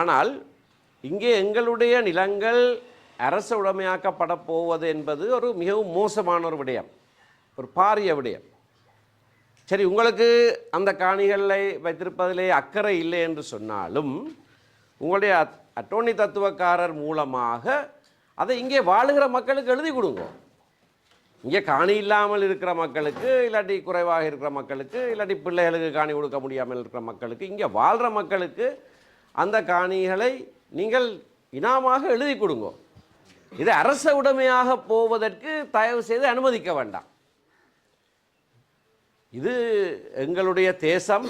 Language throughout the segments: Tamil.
ஆனால் இங்கே எங்களுடைய நிலங்கள் அரச உடைமையாக்கப்பட போவது என்பது ஒரு மிகவும் மோசமான ஒரு விடயம் ஒரு பாரிய விடயம். சரி உங்களுக்கு அந்த காணிகளை வைத்திருப்பதிலே அக்கறை இல்லை என்று சொன்னாலும் உங்களுடைய அட்டோர்னி தத்துவக்காரர் மூலமாக அதை இங்கே வாழுகிற மக்களுக்கு எழுதி கொடுங்க. இங்கே காணி இல்லாமல் இருக்கிற மக்களுக்கு இல்லாட்டி குறைவாக இருக்கிற மக்களுக்கு இல்லாட்டி பிள்ளைகளுக்கு காணி கொடுக்க முடியாமல் இருக்கிற மக்களுக்கு இங்கே வாழ்கிற மக்களுக்கு அந்த காணிகளை நீங்கள் இனாமாக எழுதி கொடுங்க. இது அரச உடைமையாக போவதற்கு தயவு செய்து அனுமதிக்க வேண்டாம். இது எங்களுடைய தேசம்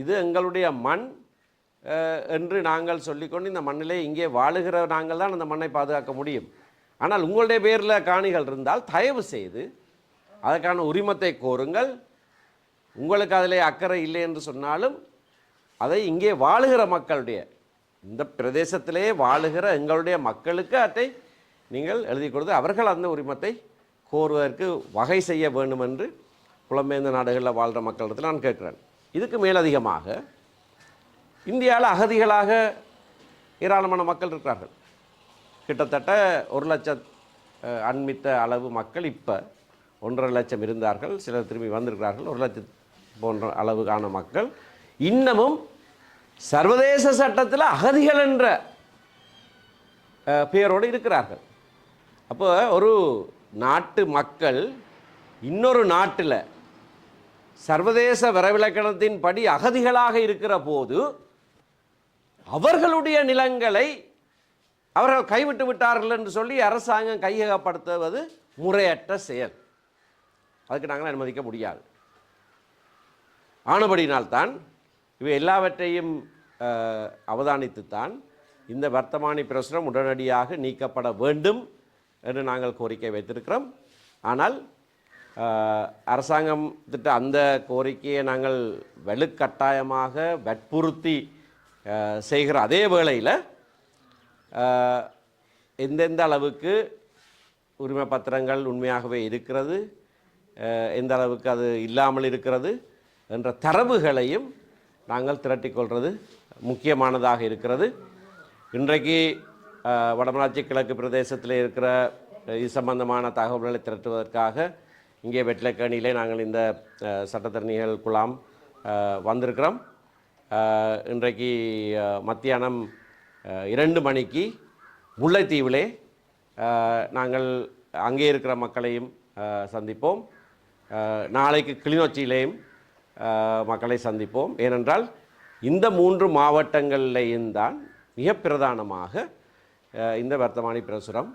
இது எங்களுடைய மண் என்று நாங்கள் சொல்லிக்கொண்டு இந்த மண்ணிலே இங்கே வாழுகிற நாங்கள் தான் அந்த மண்ணை பாதுகாக்க முடியும். ஆனால் உங்களுடைய பேரில் காணிகள் இருந்தால் தயவு செய்து அதற்கான உரிமத்தை கோருங்கள். உங்களுக்கு அதிலே அக்கறை இல்லை என்று சொன்னாலும் அதை இங்கே வாழுகிற மக்களுடைய இந்த பிரதேசத்திலே வாழுகிற எங்களுடைய மக்களுக்கு அதை நீங்கள் எழுதி கொடுத்து அவர்கள் அந்த உரிமத்தை கோருவதற்கு வகை செய்ய வேண்டும் என்று புலம்பெயர்ந்த நாடுகளில் வாழ்கிற மக்களிடத்தில் நான் கேட்குறேன். இதுக்கு மேலதிகமாக இந்தியாவில் அகதிகளாக ஏராளமான மக்கள் இருக்கிறார்கள். கிட்டத்தட்ட ஒரு லட்சம் அண்மித்த அளவு மக்கள் இப்போ ஒன்றரை லட்சம் இருந்தார்கள். சிலர் திரும்பி வந்திருக்கிறார்கள். ஒரு லட்சம் போன்ற அளவுக்கான மக்கள். இன்னமும் சர்வதேச சட்டத்தில் அகதிகள் என்ற அஹ், பெயரோடு இருக்கிறார்கள். அப்போ ஒரு நாட்டு மக்கள் இன்னொரு நாட்டில் சர்வதேச வரவிலக்கணத்தின்படி அகதிகளாக இருக்கிற போது அவர்களுடைய நிலங்களை அவர்கள் கைவிட்டு விட்டார்கள் என்று சொல்லி அரசாங்கம் கையகப்படுத்துவது முறையற்ற செயல். அதுக்கு நாங்கள் அனுமதிக்க முடியாது. ஆனபடினால்தான் இவை எல்லாவற்றையும் அவதானித்துத்தான் இந்த வர்த்தமானி பிரசுரம் உடனடியாக நீக்கப்பட வேண்டும் என்று நாங்கள் கோரிக்கை வைத்திருக்கிறோம். ஆனால் அரசாங்கம் திட்ட அந்த கோரிக்கையை நாங்கள் வலுக்கட்டாயமாக வற்புறுத்தி செய்கிற அதே வேளையில் எந்தெந்த அளவுக்கு உரிமை பத்திரங்கள் உண்மையாகவே இருக்கிறது எந்த அளவுக்கு அது இல்லாமல் இருக்கிறது என்ற தரவுகளையும் நாங்கள் திரட்டிக்கொள்வது முக்கியமானதாக இருக்கிறது. இன்றைக்கு வடமராட்சி கிழக்கு பிரதேசத்தில் இருக்கிற இது சம்பந்தமான தகவல்களை திரட்டுவதற்காக இங்கே வெட்லக்கணியிலே நாங்கள் இந்த சட்டத்தரணிகள் குழாம் வந்திருக்கிறோம். இன்றைக்கு மத்தியானம் இரண்டு மணிக்கு முல்லைத்தீவிலே நாங்கள் அங்கே இருக்கிற மக்களையும் சந்திப்போம். நாளைக்கு கிளிநொச்சியிலேயும் மக்களை சந்திப்போம். ஏனென்றால் இந்த மூன்று மாவட்டங்களிலேயும் தான் மிக பிரதானமாக இந்த வர்த்தமானி பிரசுரம்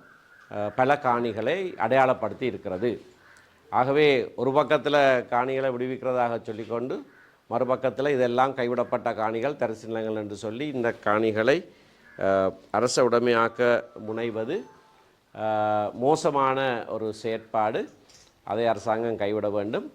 பல காணிகளை அடையாளப்படுத்தி இருக்கிறது. ஆகவே ஒரு பக்கத்தில் காணிகளை விடுவிக்கிறதாக சொல்லிக்கொண்டு மறுபக்கத்தில் இதெல்லாம் கைவிடப்பட்ட காணிகள் தரிசு நிலங்கள் என்று சொல்லி இந்த காணிகளை அரச உடைமையாக்க முனைவது மோசமான ஒரு செயற்பாடு. அதை அரசாங்கம் கைவிட வேண்டும்.